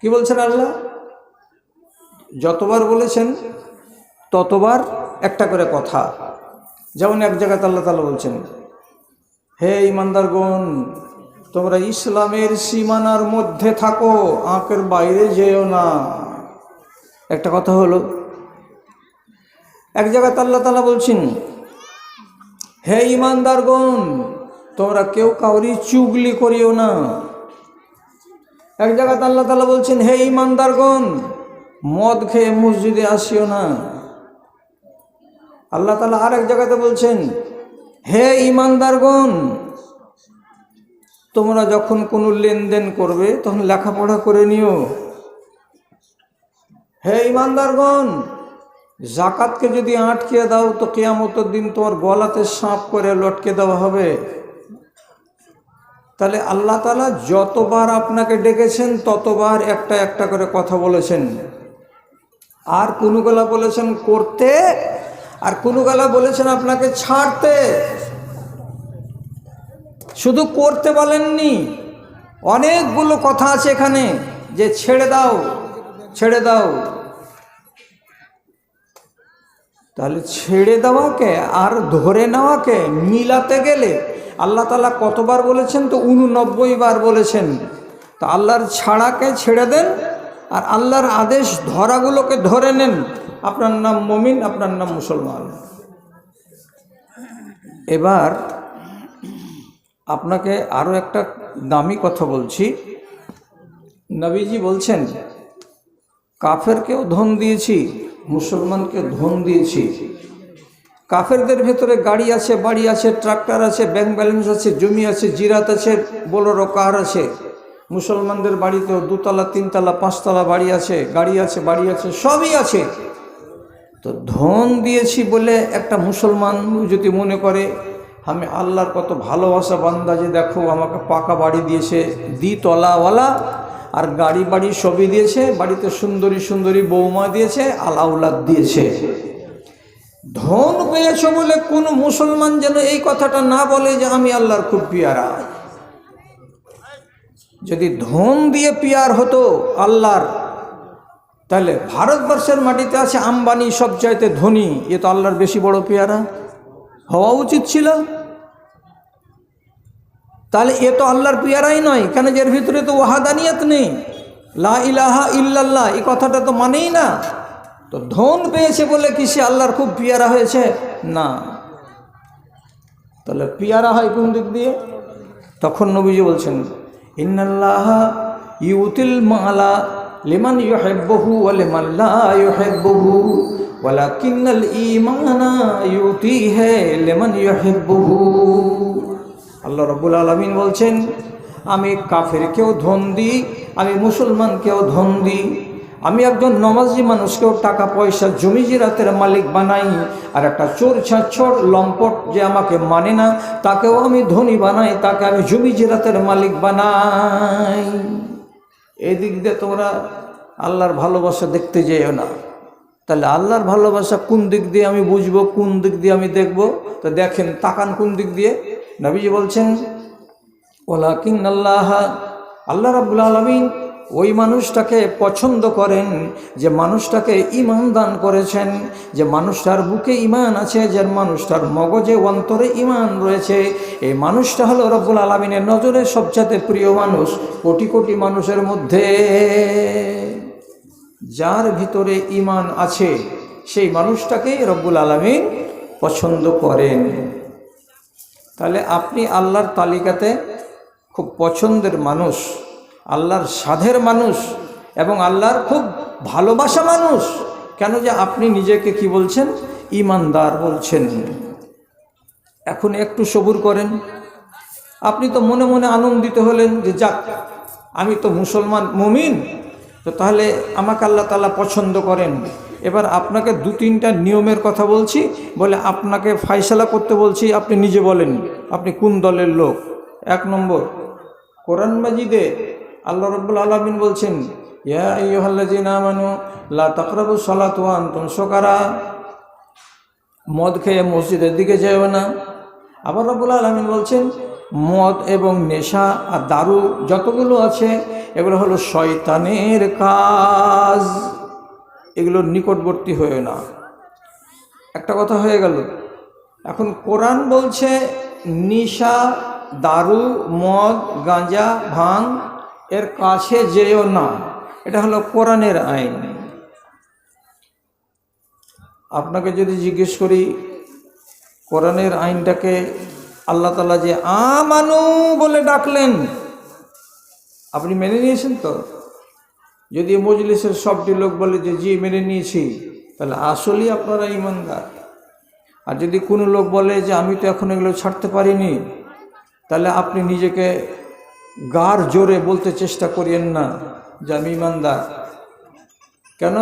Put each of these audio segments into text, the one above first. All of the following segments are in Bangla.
কি বলছেন আল্লাহ? যতবার বলেছেন, ততবার একটা করে কথা। যেমন এক জায়গাতে আল্লাহ তালা বলছেন, হে ইমানদারগণ তোমরা ইসলামের সীমানার মধ্যে থাকো, আঁকের বাইরে যেও না। একটা কথা হলো, এক জায়গাতে আল্লাহ তালা বলছেন, হে ইমানদারগণ তোমরা কেউ কাউরি চুগলি করিও না। এক জায়গাতে আল্লাহ তালা বলছেন, হে ইমানদারগণ মদ খেয়ে মসজিদে আসিও না। আল্লাহ তালা আর এক জায়গাতে বলছেন, হে ইমানদারগণ তোমরা যখন কোনো লেনদেন করবে, তখন লেখাপড়া করে নিও। হে ইমানদারগণ জাকাতকে যদি আটকে দাও, তো কেয়ামতের দিন তোমার গলাতে সাপ করে লটকে দেওয়া হবে। তাহলে আল্লাহ তালা যতবার আপনাকে ডেকেছেন, ততবার একটা একটা করে কথা বলেছেন। আর কোনো গলা বলেছেন করতে, আর কোনো গলা বলেছেন আপনাকে ছাড়তে। শুধু করতে বলেননি, অনেকগুলো কথা আছে এখানে যে ছেড়ে দাও ছেড়ে দাও। তাহলে ছেড়ে দেওয়াকে আর ধরে নেওয়াকে মিলাতে গেলে আল্লাহ তালা কতবার বলেছেন? তো উননব্বই বার বলেছেন। তো আল্লাহর ছাড়াকে ছেড়ে দেন আর আল্লাহর আদেশ ধরাগুলোকে ধরে নেন। আপনার নাম মমিন, আপনার নাম মুসলমান। এবার আপনাকে আরও একটা দামি কথা বলছি। নবীজি বলছেন, কাফেরকেও ধন দিয়েছি মুসলমানকে ধন দিয়েছি। কাফেরদের ভেতরে গাড়ি আছে, বাড়ি আছে, ট্রাক্টর আছে ব্যাংক ব্যালেন্স আছে, জমি আছে, জিরাত আছে, বোলোরো কার আছে? মুসলমানদের বাড়িতেও দুতলা, তিনতলা, পাঁচতলা বাড়ি আছে, গাড়ি আছে, বাড়ি আছে, সবই আছে। তো ধন দিয়েছি বলে একটা মুসলমান যদি মনে করে, আমি আল্লাহর কত ভালোবাসা বান্দা যে দেখো, আমাকে পাকা বাড়ি দিয়েছে, দ্বিতলাওয়ালা, আর গাড়ি বাড়ি সবই দিয়েছে, বাড়িতে সুন্দরী সুন্দরী বৌমা দিয়েছে আলাউলাদ দিয়েছে। ধন পেয়েছ বলে কোন মুসলমান যেন এই কথাটা না বলে যে আমি আল্লাহর খুব পিয়ারা। যদি ধন দিয়ে পিয়ার হতো আল্লাহর, তাহলে ভারতবর্ষের মাটিতে আছে আম্বানি সব চাইতে ধনী, এ তো আল্লাহর বেশি বড় পেয়ারা। হওয়া উচিত ছিল। তাহলে এ তো আল্লাহর পেয়ারাই নয়, কেন যে এর ভিতরে তো ওয়াহাদানিয়াত নেই? লা ইলাহা ইল্লাল্লাহ, এই কথাটা তো মানেই না। তো ধন পেয়েছে বলে কি সে আল্লাহর খুব পিয়ারা হয়েছে? না। তাহলে পিয়ারা হয় কোন দিক দিয়ে? তখন নবীজি বলছেন, ইন্নাল্লাহ ইউতিল মালা লিমান ইউহিব্বুহু ওয়া লিমান লা ইউহিব্বুহু, ওয়ালাকিন্নাল ঈমানা ইউতিহি লিমান ইউহিব্বুহু। আল্লাহ রাব্বুল আলামিন বলছেন, আমি কাফেরকেও ধন দিই, আমি মুসলমানকেও ধন দিই। আমি একজন নমাজি মানুষকেও টাকা, পয়সা, জমি জিরাতের মালিক বানাই আর একটা চোর ছাঁচড় লম্পট যে আমাকে মানে না, তাকেও আমি ধনী বানাই, তাকে আমি জমি জিরাতের মালিক বানাই। এই দিক দিয়ে তোমরা আল্লাহর ভালোবাসা দেখতে যেও না। তাহলে আল্লাহর ভালোবাসা কোন দিক দিয়ে আমি বুঝব, কোন দিক দিয়ে আমি দেখব? তো দেখেন, তাকান কোন দিক দিয়ে? নবীজি বলছেন ওলা কিং আল্লাহ আল্লাহ রাবুল আলমিন ওই মানুষটাকে পছন্দ করেন, যে মানুষটাকে ইমান দান করেছেন, যে মানুষটার বুকে ইমান আছে, যে মানুষটার মগজে, অন্তরে ইমান রয়েছে। এই মানুষটা হলো রব্বুল আলমিনের নজরে সবচাইতে প্রিয় মানুষ, কোটি কোটি মানুষের মধ্যে। যার ভিতরে ইমান আছে, সেই মানুষটাকেই রব্বুল আলমিন পছন্দ করেন। তাহলে আপনি আল্লাহর তালিকাতে খুব পছন্দের মানুষ। আল্লাহর সাধের মানুষ এবং আল্লাহর খুব ভালোবাসা মানুষ। কেন যে আপনি নিজেকে কি বলছেন? ইমানদার বলছেন। এখন একটু সবুর করেন। আপনি তো মনে মনে আনন্দিত হলেন যে যাক, আমি তো মুসলমান মুমিন। তো তাহলে আমাকে আল্লাহ তালা পছন্দ করেন। এবার আপনাকে দু তিনটা নিয়মের কথা বলছি। বলে আপনাকে ফাইসলা করতে বলছি, আপনি নিজে বলেন, আপনি কোন দলের লোক? এক নম্বর, কোরআন মাজিদে আল্লাহ রব্বুল আলমিন বলছেন, ইয়া ওয়া আনতুম সুকারা মদ খেয়ে মসজিদের দিকে যেও না। আবার রব্বুল আলমিন বলছেন, মদ এবং নেশা আর দারু যতগুলো আছে, এগুলো হলো শয়তানের কাজ। এগুলোর নিকটবর্তী হয়ে না। একটা কথা হয়ে গেল। এখন কোরআন বলছে, নিশা, দারু, মদ, গাঁজা, ভাং এর কাছে যেও না। এটা হলো কোরআনের আইন। আপনাকে যদি জিজ্ঞেস করি, কোরআনের আইনটাকে আল্লাহ তালা যে আমানু বলে ডাকলেন, আপনি মেনে নিয়েছেন তো? যদি মজলিসের সবটি লোক বলে যে, জি, মেনে নিয়েছি, তাহলে আসলেই আপনারা ইমানদার আর যদি কোনো লোক বলে যে, আমি তো এখন এগুলো ছাড়তে পারিনি, তাহলে আপনি নিজেকে গার জোরে বলতে চেষ্টা করিয়েন না যে আমি ইমানদার। কেন?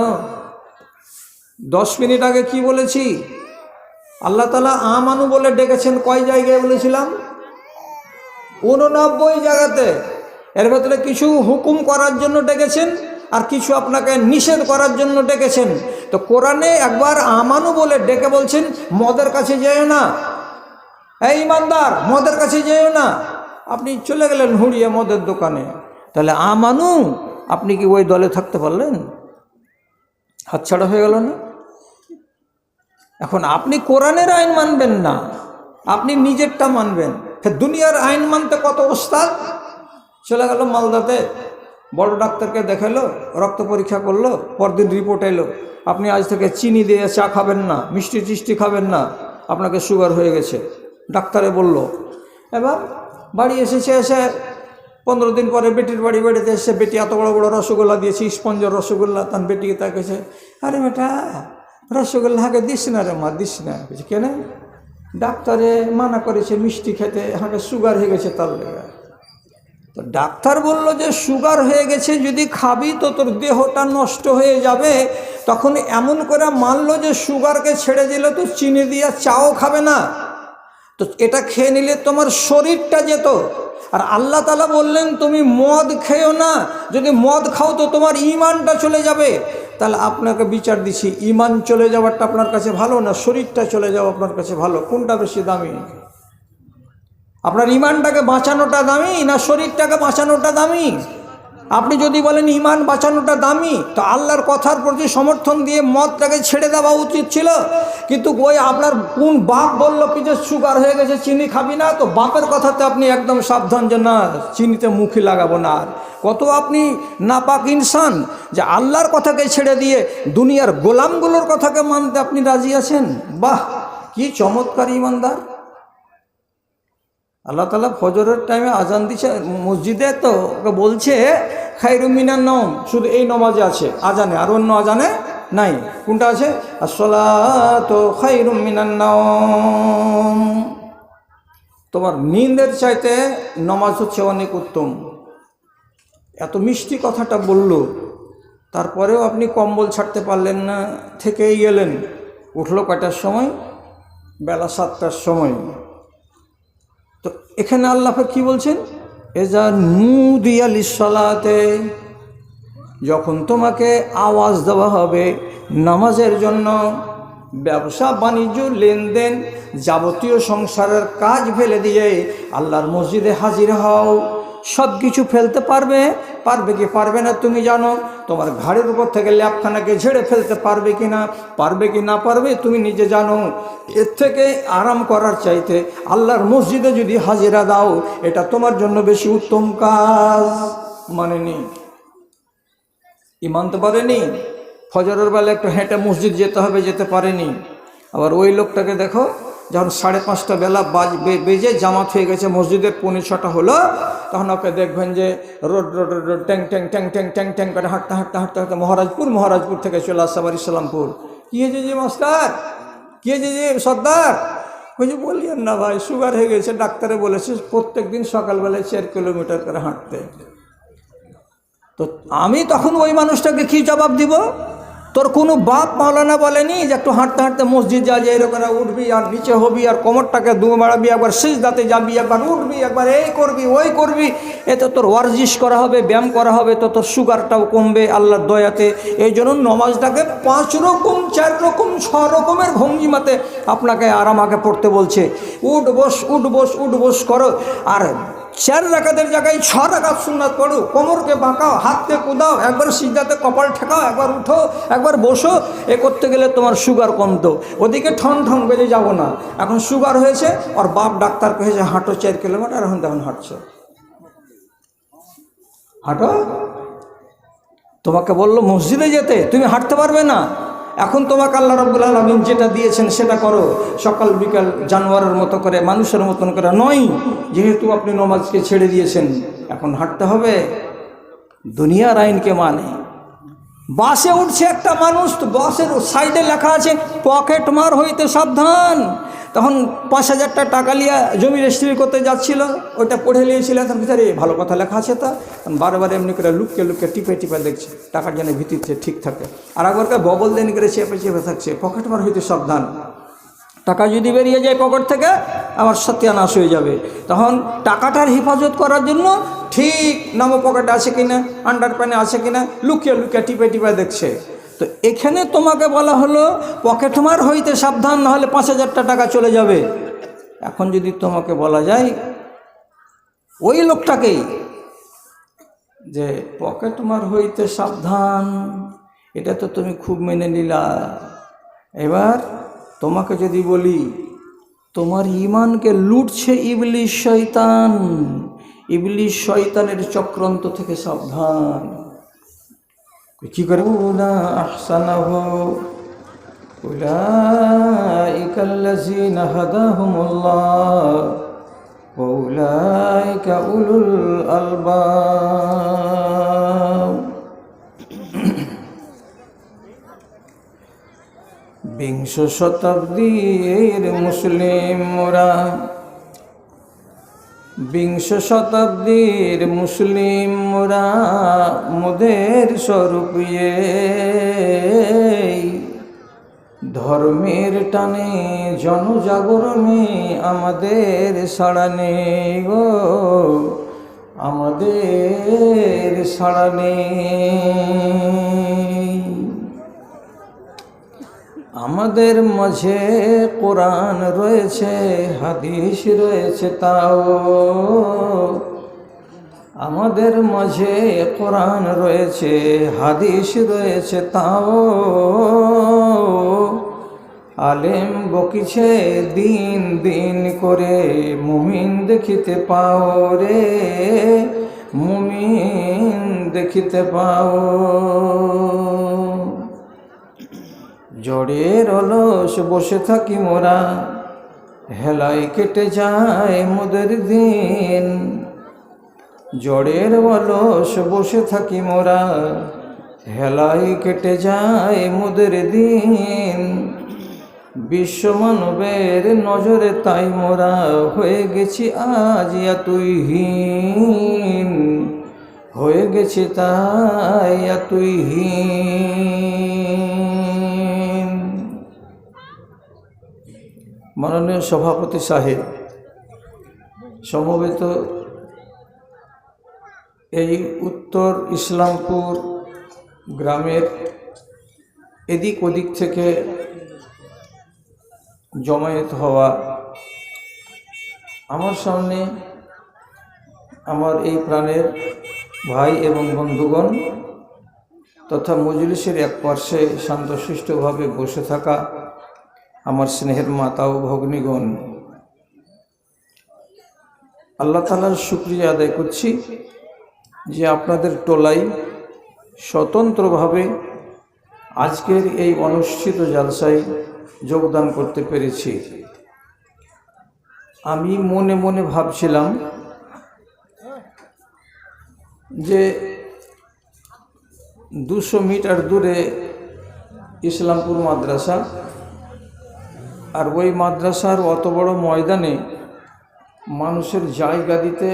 দশ মিনিট আগে কি বলেছি? আল্লাহ তালা আমানু বলে ডেকেছেন কয় জায়গায় বলেছিলাম? উননব্বই জায়গাতে। এর ভেতরে কিছু হুকুম করার জন্য ডেকেছেন আর কিছু আপনাকে নিষেধ করার জন্য ডেকেছেন। তো কোরআনে একবার আমানু বলে ডেকে বলছেন, মদের কাছে যেও না। এই ইমানদার, মদের কাছে যেও না। আপনি চলে গেলেন হুড়িয়া মদের দোকানে। তাহলে আমানু, আপনি কি ওই দলে থাকতে পারলেন? হাতছাড়া হয়ে গেল না? এখন আপনি কোরআনের আইন মানবেন না, আপনি নিজেরটা মানবেন। দুনিয়ার আইন মানতে কত ওস্তাদ? চলে গেল মালদাতে, বড় ডাক্তারকে দেখাল, রক্ত পরীক্ষা করল, পরদিন রিপোর্ট এলো। আপনি আজ থেকে চিনি দিয়ে চা খাবেন না, মিষ্টি টিষ্টি খাবেন না, আপনাকে সুগার হয়ে গেছে। ডাক্তারে বলল, এবার বাড়ি এসেছে এসে পনেরো দিন পরে বেটির বাড়ি বাড়িতে এসে বেটি এত বড় বড় রসগোল্লা দিয়েছি, স্পঞ্জর রসগোল্লা তার বেটিকে তাকেছে আরে বেটা, রসগোল্লা হাঁকে দিস না রে মা, দিস না। কেন? ডাক্তারে মানা করেছে মিষ্টি খেতে, হাঁকে সুগার হয়ে গেছে তার লেগে। তো ডাক্তার বলল যে, সুগার হয়ে গেছে, যদি খাবি তো তোর দেহটা নষ্ট হয়ে যাবে। তখন এমন করে মানলো যে, সুগারকে ছেড়ে দিলে তো চিনি দিয়া চাও খাবে না। তো এটা খেয়ে নিলে তোমার শরীরটা যেত। আর আল্লাহ তালা বললেন, তুমি মদ খেও না। যদি মদ খাও তো তোমার ইমানটা চলে যাবে। তাহলে আপনাকে বিচার দিছি ইমান চলে যাওয়ারটা আপনার কাছে ভালো না শরীরটা চলে যাওয়া আপনার কাছে ভালো? কোনটা বেশি দামি? আপনার ইমানটাকে বাঁচানোটা দামি না শরীরটাকে বাঁচানোটা দামি? আপনি যদি বলেন ইমান বাঁচানোটা দামি, তো আল্লাহর কথার প্রতি সমর্থন দিয়ে মদটাকে ছেড়ে দেওয়া উচিত ছিল। কিন্তু ওই আপনার কোন বাপ বলল কি যে সুগার হয়ে গেছে, চিনি খাবি না? তো বাপের কথাতে আপনি একদম সাবধান যে, না, চিনিতে মুখে লাগাবো না আর। কত আপনি নাপাক ইনসান যে আল্লাহর কথাকে ছেড়ে দিয়ে দুনিয়ার গোলামগুলোর কথাকে মানতে আপনি রাজি আছেন? বাহ, কি চমৎকার ইমানদার। আল্লাহ তালা ফজরের টাইমে আজান দিচ্ছে মসজিদে তো ওকে বলছে খাইরুমিনার নম শুধু এই নমাজে আছে, আজানে, আর অন্য আজানে নাই। কোনটা আছে? আসলা তো খাইরুমিনার নম তোমার নিন্দের চাইতে নমাজ হচ্ছে অনেক উত্তম। এত মিষ্টি কথাটা বলল, তারপরেও আপনি কম্বল ছাড়তে পারলেন না, থেকেই গেলেন উঠল কয়টার সময়? বেলা সাতটার সময়। এখানে আল্লাহ কি বলছেন? এজা নুদিয়ালিসলাতে যখন তোমাকে আওয়াজ দেওয়া হবে নামাজের জন্য, ব্যবসা, বাণিজ্য, লেনদেন, যাবতীয় সংসারের কাজ ফেলে দিয়ে আল্লাহর মসজিদে হাজির হও। সব কিছু ফেলতে পারবে পারবে কি পারবে না তুমি জানো? তোমার ঘাড়ের উপর থেকে ল্যাপখানাকে ঝেড়ে ফেলতে পারবে কি না? পারবে কি না পারবে তুমি নিজে জানো? এর থেকে আরাম করার চাইতে আল্লাহর মসজিদে যদি হাজিরা দাও, এটা তোমার জন্য বেশি উত্তম কাজ। মানেনি ইমান তো পারেনি ফজরের বেলা একটু হেঁটে মসজিদ যেতে হবে, যেতে পারেনি। আবার ওই লোকটাকে দেখো যখন সাড়ে পাঁচটা বেলা বাজ বেজে জামাত হয়ে গেছে, মসজিদের পৌনে ছটা হলো, তখন ওকে দেখবেন যে রোড রোড রোড ট্যাং ট্যাং ট্যাং ট্যাং ট্যাং ট্যাং করে হাঁটতে হাঁটতে হাঁটতে হাঁটতে মহারাজপুর মহারাজপুর থেকে চলে আসছে আবার ইসলামপুর। কী হয়েছে যে মাস্টার? কী হয়েছে যে সর্দার? বলছি বলিয়েন না ভাই সুগার হয়ে গেছে, ডাক্তারে বলেছে প্রত্যেক দিন সকালবেলায় চার কিলোমিটার করে হাঁটতে। তো আমি তখন ওই মানুষটাকে কি জবাব দিব? তোর কোনো বাপ মাওলানা বলেনি যে একটু হাঁটতে হাঁটতে মসজিদ যা যে এরকম উঠবি আর নিচে হবি আর কোমরটাকে দু মারাবি একবার শেষ দাঁতে যাবি, একবার উঠবি, একবার এই করবি, ওই করবি। এতে তোর ওয়ার্জিশ করা হবে, ব্যায়াম করা হবে, তো তোর সুগারটাও কমবে আল্লাহর দয়াতে। এই জন্য নমাজটাকে পাঁচ রকম, চার রকম, ছ রকমের ভঙ্গিমাতে আপনাকে আর আমাকে পড়তে বলছে। উঠ বস উঠ বস উঠ বস করো। আর চার রাকাতের জায়গায় ছ রাকাত সুন্নাত পড়ো। কোমরকে বাঁকাও, হাতকে কুদাও, একবার সিদ্ধাতে কপাল ঠেকাও, একবার উঠো, একবার বসো, এ করতে গেলে তোমার সুগার কমতো। ওদিকে ঠন ঠন বেজে যাব না। এখন সুগার হয়েছে আর বাপ ডাক্তার কহেছে, হাঁটো চার কিলোমিটার, এখন তখন হাঁটছো। হাঁটো? তোমাকে বলল মসজিদে যেতে, তুমি হাঁটতে পারবে না। এখন তোমাকে আল্লাহ রব্বুল আলমিন যেটা দিয়েছেন সেটা করো। সকাল, বিকাল, জানোয়ারের মতো করে, মানুষের মতন করে নয়, যেহেতু আপনি নমাজকে ছেড়ে দিয়েছেন। এখন হাঁটতে হবে। দুনিয়ার আইনকে মানে। বাসে উঠছে একটা মানুষ, তো বাসের সাইডে লেখা আছে, পকেট মার হইতে সাবধান। তখন পাঁচ হাজারটা টাকা লিয়া জমি রেজিস্ট্রি করতে যাচ্ছিল, ওইটা পড়ে নিয়েছিল। তার ভিতরে ভালো কথা লেখা আছে তা। বারবার এমনি করে লুককে লুককে টিপে টিপে দেখছে, টাকার জন্য ভিত্তিতে ঠিক থাকে। আর একবারকে ববল দেন করে চেপে চেপে থাকছে, পকেট মার হইতে সাবধান। টাকা যদি বেরিয়ে যায় পকেট থেকে, আমার সত্যানাশ হয়ে যাবে। তখন টাকাটার হেফাজত করার জন্য ঠিক নামো পকেটে আছে কিনা আন্ডার প্যানে আছে কিনা, লুকিয়ে লুকিয়ে টিপে টিপে দেখছে। তো এখানে তোমাকে বলা হলো পকেট মার হইতে সাবধান, নাহলে পাঁচ হাজারটা টাকা চলে যাবে। এখন যদি তোমাকে বলা যায়, ওই লোকটাকেই যে পকেট মার হইতে সাবধান, এটা তো তুমি খুব মেনে নিলা। এবার তোমাকে যদি বলি, তোমার ইমানকে লুটছে ইবলিশ শয়তান। ইবলিশ শয়তানের চক্রান্ত থেকে সাবধান। কি করে উলা আহসানাহ উলাইকা আল্লাযীনা হাদাহুমুল্লাহ وأولئك أولو الألباب বিংশ শতাব্দীর মুসলিম মোরা বিংশ শতাব্দীর মুসলিম মোরা মোদের স্বরূপ এই। ধর্মের টানে জনজাগরণে আমাদের সাড়া নেই গো আমাদের সাড়া নেই আমাদের মাঝে কোরআন রয়েছে, হাদিস রয়েছে, তাও আমাদের মাঝে কোরআন রয়েছে, হাদিস রয়েছে, তাও আলেম বকিছে, দিন দিন করে মুমিন দেখিতে পাও রে, মুমিন দেখিতে পাও। জড়ের অলস বসে থাকি মোরা। হেলাই কেটে যায় মোদের দিন। জড়ের অলস বসে থাকি মোরা। হেলাই কেটে যায় মোদের দিন। বিশ্ব মানবের নজরে তাই মোরা হয়ে গেছি আজ তুই হীন। হয়ে গেছে তাই তুই হীন। মাননীয় সভাপতি সাহেব, সমবেত এই উত্তর ইসলামপুর গ্রামের এদিক ওদিক থেকে জমায়েত হওয়া আমার সামনে আমার এই প্রাণের ভাই এবং বন্ধুগণ তথা মজলিসের এক পার্শ্বে শান্তশিষ্টভাবে বসে থাকা আমার স্নেহের মাতা ও ভগ্নীগণ। আল্লাহ তালার শুক্রিয়া আদায় করছি যে আপনাদের টোলাই স্বতন্ত্রভাবে আজকের এই অনুষ্ঠিত জালসায় যোগদান করতে পেরেছি। আমি মনে মনে ভাবছিলাম যে দুশো মিটার দূরে ইসলামপুর মাদ্রাসা আর ওই মাদ্রাসার অত বড় ময়দানে মানুষের জায়গা দিতে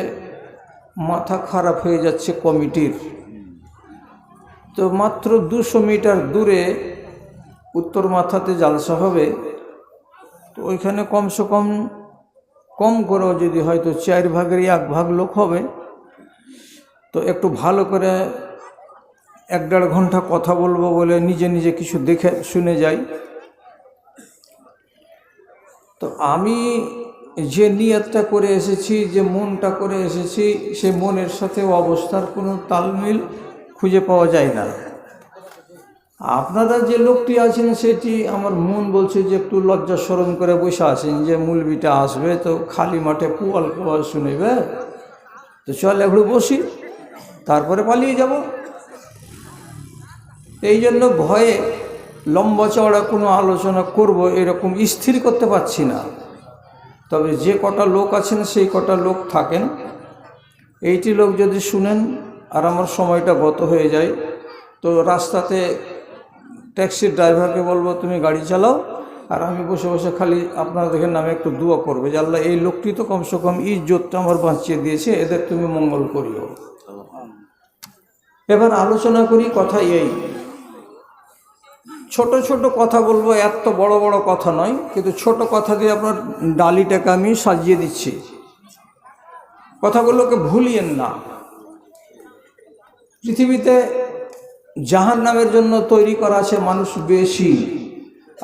মাথা খারাপ হয়ে যাচ্ছে কমিটির। তো মাত্র দুশো মিটার দূরে উত্তর মাথাতে জালসা হবে। তো ওইখানে কমসে কম কম করেও যদি হয়তো চার ভাগের এক ভাগ লোক হবে, তো একটু ভালো করে এক দেড় ঘণ্টা কথা বলব বলে নিজে নিজে কিছু দেখে শুনে যাই। তো আমি যে নিয়তটা করে এসেছি, যে মনটা করে এসেছি, সে মনের সাথে অবস্থার কোনো তালমিল খুঁজে পাওয়া যায় না। আপনারা যে লোকটি আছেন, সেটি আমার মন বলছে যে একটু লজ্জা স্মরণ করে বসে আছেন, যে মূলবিটা আসবে তো খালি মাঠে পুয়াল পুয়াল শুনেবে। তো চল একটু বসি, তারপরে পালিয়ে যাব। এই জন্য ভয়ে লম্বা চওড়া কোনো আলোচনা করব, এরকম স্থির করতে পারছি না। তবে যে কটা লোক আছেন, সেই কটা লোক থাকেন। এইটি লোক যদি শুনেন আর আমার সময়টা গত হয়ে যায়, তো রাস্তাতে ট্যাক্সির ড্রাইভারকে বলব, তুমি গাড়ি চালাও। আর আমি বসে বসে খালি আপনাদের নামে একটু দোয়া করবে যে আল্লাহ, এই লোকটি তো কমসে কম ইজ্জতটা আমার বাঁচিয়ে দিয়েছে, এদের তুমি মঙ্গল করিও। এবার আলোচনা করি, কথা এই ছোট ছোট কথা বলব, এত বড় বড় কথা নয়, কিন্তু ছোট কথা দিয়ে আপনার ডালিটাকে আমি সাজিয়ে দিচ্ছি। কথাগুলোকে ভুলিয়েন না। পৃথিবীতে জাহান নামের জন্য তৈরি করা আছে মানুষ বেশি,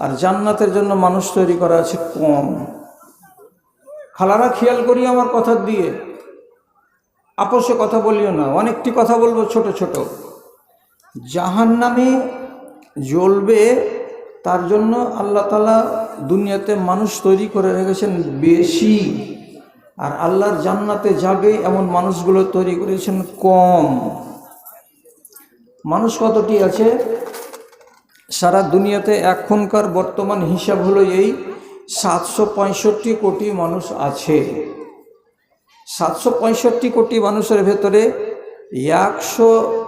আর জান্নাতের জন্য মানুষ তৈরি করা আছে কম। খালারা খেয়াল করি আমার কথা দিয়ে। আপোষে কথা বলিও না, অনেকটি কথা বলব ছোট ছোট। জাহান নামে জ্বলবে, তার জন্য আল্লাহ তালা দুনিয়াতে মানুষ তৈরি করে রেখেছেন বেশি। আর আল্লাহর জান্নাতে যাবে এমন মানুষগুলো তৈরি করেছেন কম। মানুষ কতটি আছে? সারা দুনিয়াতে এখনকার বর্তমান হিসাব হলো এই সাতশো পঁয়ষট্টি কোটি মানুষ আছে। সাতশো পঁয়ষট্টি কোটি মানুষের ভেতরে একশো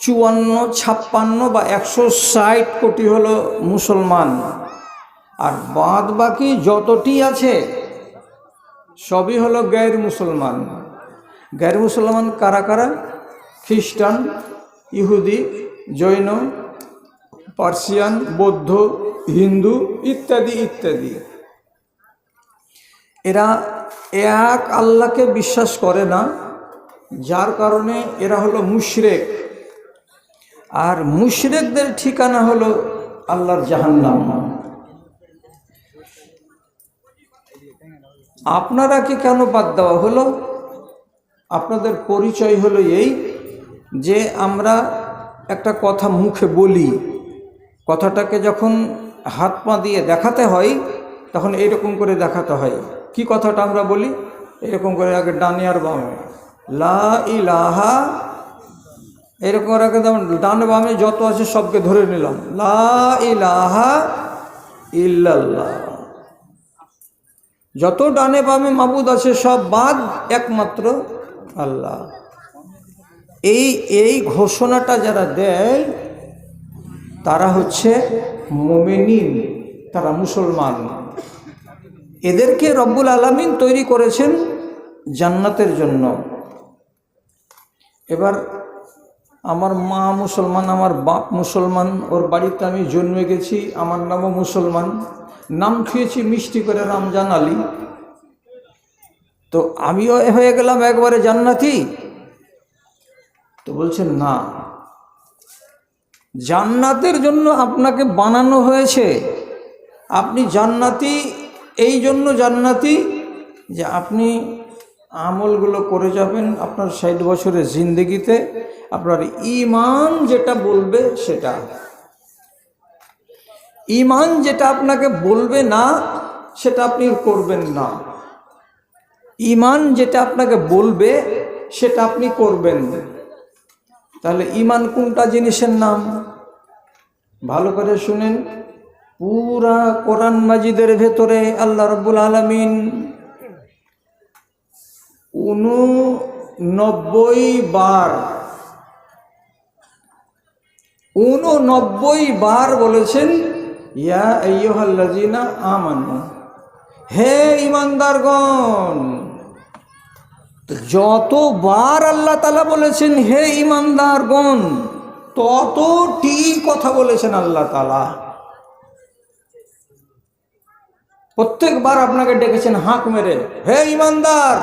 চুয়ান্ন, ছাপ্পান্ন বা একশো ষাট কোটি হলো মুসলমান। আর বাদ বাকি যতটি আছে, সবই হলো গ্যার মুসলমান। গ্যার মুসলমান কারা কারা? খ্রিস্টান, ইহুদি, জৈন, পার্সিয়ান, বৌদ্ধ, হিন্দু ইত্যাদি ইত্যাদি। এরা এক আল্লাহকে বিশ্বাস করে না, যার কারণে এরা হলো মুশরেক। আর মুশরেকদের ঠিকানা হলো আল্লাহর জাহান্নাম। আপনারাকে কেন বাদ দেওয়া হলো? আপনাদের পরিচয় হলো এই যে আমরা একটা কথা মুখে বলি, কথাটাকে যখন হাত পা দিয়ে দেখাতে হয়, তখন এইরকম করে দেখাতে হয়। কি কথাটা আমরা বলি? এরকম করে আগে ডানে আর বামে। লা ইলাহা এরকম আগে যেমন ডান বামে যত আছে সবকে ধরে নিলাম। লা ইলাহা যত ডানে বামে মাবুদ আছে সব বাদ একমাত্র আল্লাহ। এই এই ঘোষণাটা যারা দেয়, তারা হচ্ছে মোমেনিন, তারা মুসলমান। এদেরকে রব্বুল আলমিন তৈরি করেছেন জান্নাতের জন্য। এবার আমার মা মুসলমান, আমার বাপ মুসলমান, ওর বাড়িতে আমি জন্মে গেছি, আমার নামও মুসলমান। নাম খেয়েছি মিষ্টি করে রমজান আলী। তো আমিও হয়ে গেলাম একবারে জান্নাতি। তো বলছেন, না, জান্নাতের জন্য আপনাকে বানানো হয়েছে। আপনি জান্নাতি, এই জন্য জান্নাতি যে আপনি আমলগুলো করে যাবেন আপনার ষাট বছরের জিন্দগিতে, আপনার ইমান যেটা বলবে সেটা। ইমান যেটা আপনাকে বলবে না, সেটা আপনি করবেন না। ইমান যেটা আপনাকে বলবে, সেটা আপনি করবেন। তাহলে ইমান কোনটা জিনিসের নাম? ভালো করে শুনেন। পুরা কোরআন মাজিদের ভেতরে আল্লাহ রব্বুল আলমিন উননব্বই বার। উননব্বই বার বলেছেন, ইয়া আইয়ুহাল্লাজিনা আমানু, হে ইমানদারগণ যতবার আল্লাহ তালা বলেছেন, হে ইমানদারগণ ততটি কথা বলেছেন আল্লাহ তালা প্রত্যেকবার আপনাকে ডেকেছেন হাঁক মেরে, হে ইমানদার